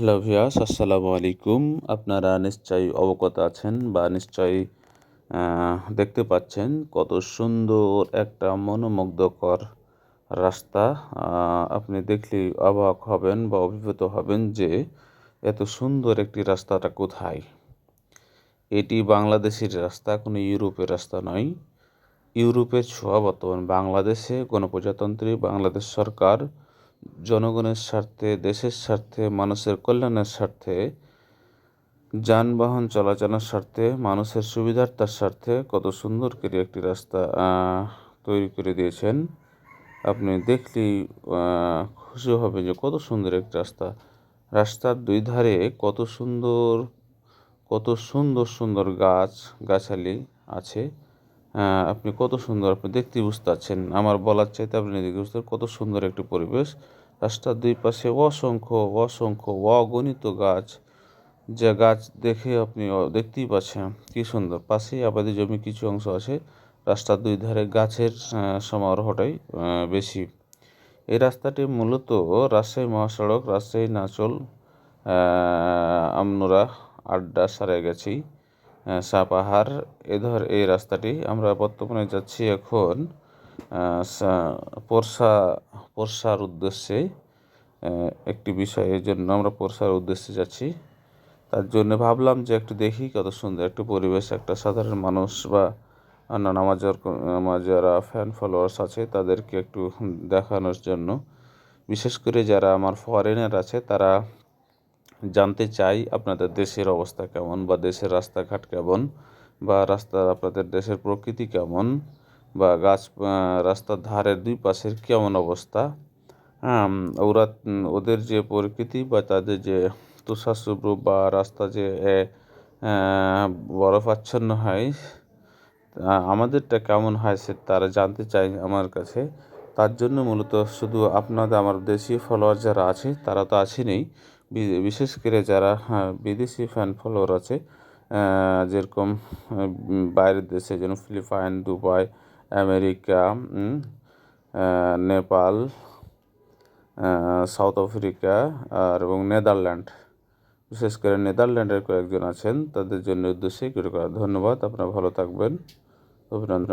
Hello ভিয়াস আসসালামু আলাইকুম। আপনারা নিশ্চয়ই অবগত আছেন বা নিশ্চয়ই দেখতে পাচ্ছেন কত সুন্দর একটা মনোমুগ্ধকর রাস্তা। আপনি দেখলেই অবাক হবেন বা অভিভূত হবেন যে এত সুন্দর একটি রাস্তাটা কোথায়। এটি বাংলাদেশের রাস্তা, কোনো ইউরোপের রাস্তা নয়। ইউরোপের ছোঁয়া বর্তমান বাংলাদেশে। গণপ্রজাতন্ত্রী বাংলাদেশ সরকার জনগণের স্বার্থে, দেশের স্বার্থে, মানুষের কল্যাণের স্বার্থে, যানবাহন চলাচলের স্বার্থে, মানুষের সুবিধার্থার স্বার্থে কত সুন্দর করে একটি রাস্তা তৈরি করে দিয়েছেন। আপনি দেখলেই খুশি হবে যে কত সুন্দর একটি রাস্তা। রাস্তার দুই ধারে কত সুন্দর কত সুন্দর সুন্দর গাছ, গাছালি আছে। আপনি কত সুন্দর, আপনি দেখতেই বুঝতে পারছেন। আমার বলার চাইতে আপনি দেখতে বুঝতে কত সুন্দর একটি পরিবেশ। রাস্তার দুই পাশে অসংখ্য অসংখ্য অগণিত গাছ। যে গাছ দেখে আপনি দেখতেই পাচ্ছেন কি সুন্দর। পাশেই আবাদি জমি কিছু অংশ আছে। রাস্তার দুই ধারে গাছের সমারোহটাই বেশি। এই রাস্তাটি মূলত রাজশাহী মহাসড়ক রাজশাহী নাচল আমনুরা আড্ডা সারে আহ, সাপাহার। এ ধর এই রাস্তাটি আমরা বর্তমানে যাচ্ছি এখন পোরশা পোরশার উদ্দেশ্যে একটি বিষয়ের জন্য আমরা পোরশার উদ্দেশ্যে যাচ্ছি। তার জন্য ভাবলাম যে একটু দেখি কত সুন্দর একটু পরিবেশ, একটা সাধারণ মানুষ বা অন্যান্য আমার যার- যারা ফ্যান ফলোয়ার্স আছে, তাদেরকে একটু দেখানোর জন্য। বিশেষ করে যারা আমার ফরেনার আছে, তারা জানতে চাই আপনাদের দেশের অবস্থা কেমন বা দেশের রাস্তাঘাট কেমন বা রাস্তার আপনাদের দেশের প্রকৃতি কেমন। বা গাছ রাস্তার ধারের দুই পাশের কেমন অবস্থা? ওরা, ওদের যে প্রকৃতি বা তাদের যে তুষারশুভ্র বা রাস্তা যে বরফাচ্ছন্ন হয় আমাদেরটা কেমন হয় সে তারা জানতে চায় আমার কাছে। তার জন্য মূলত শুধু আপনাদের, আমার দেশি ফলোয়ার যারা আছে, তারা তো আছেনই। বিশেষ করে যারা বিদেশি ফ্যান ফলোয়ার আছে যেরকম বাইরের দেশে যেমন Philippine, Dubai America Nepal South Africa আর এবং নেদারল্যান্ড। বিশেষ করে নেদারল্যান্ডের কয়েকজন আছেন, তাদের জন্য উদ্দেশ্যে করা ধন্যবাদ, আপনারা ভালো থাকবেন। অভিনন্দন।